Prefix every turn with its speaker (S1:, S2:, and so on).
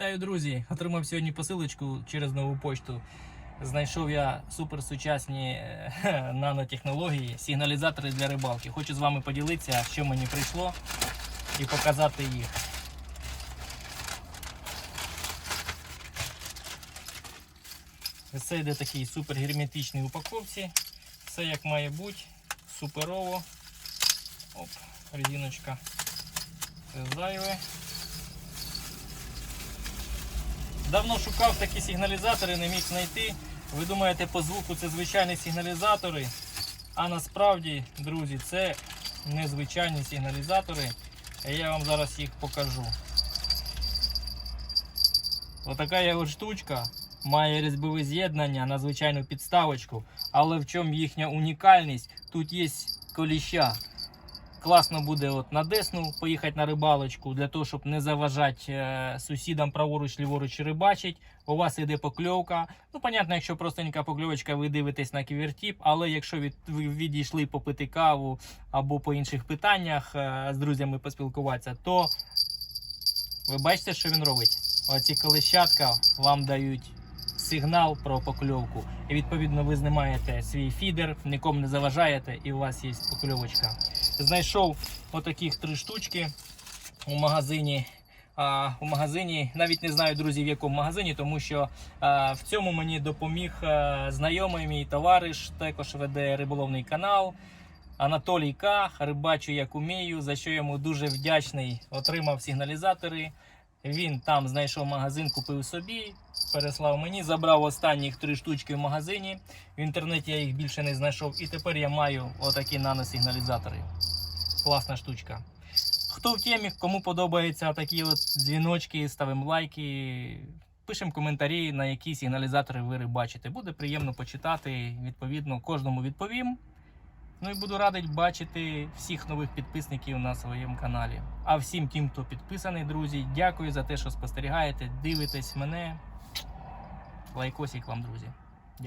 S1: Вітаю, друзі! Отримав сьогодні посилочку через нову почту. Знайшов я суперсучасні е, нанотехнології, сигналізатори для рибалки. Хочу з вами поділитися, що мені прийшло, і показати їх. Це йде такий супергерметичній упаковці. Все як має бути. Суперово. Оп, резиночка. Це зайве. Давно шукав такі сигналізатори, не міг знайти. Ви думаєте, по звуку це звичайні сигналізатори. А насправді, друзі, це незвичайні сигналізатори. Я вам зараз їх покажу. Отака його штучка має різьбове з'єднання на звичайну підставочку. Але в чому їхня унікальність? Тут є коліща. Класно буде от на Десну поїхати на рибалочку для того, щоб не заважати е, сусідам праворуч, ліворуч рибачить. У вас іде покльовка. Ну, понятно, якщо простенька покльовочка, ви дивитесь на ківертіп, але якщо від, ви відійшли попити каву або по інших питаннях е, з друзями поспілкуватися, то ви бачите, що він робить? Оці колищатка вам дають сигнал про покльовку. І відповідно ви знімаєте свій фідер, нікому не заважаєте, і у вас є покльовочка. Знайшов отаких три штучки у магазині. А, у магазині навіть не знаю, друзі, в якому магазині, тому що а, в цьому мені допоміг а, знайомий мій товариш, також веде риболовний канал. Анатолій К. Рибачу як умію, за що йому дуже вдячний. Отримав сигналізатори. Він там знайшов магазин, купив собі, переслав мені, забрав останніх три штучки в магазині. В інтернеті я їх більше не знайшов. І тепер я маю отакі наносигналізатори. Класна штучка. Хто в темі, кому подобаються такі от дзвіночки, ставимо лайки. Пишемо коментарі, на які сигналізатори ви бачите. Буде приємно почитати. Відповідно, кожному відповім. Ну і буду радий бачити всіх нових підписників на своєму каналі. А всім тим, хто підписаний, друзі, дякую за те, що спостерігаєте, дивитесь мене. Лайкосик вам, друзі.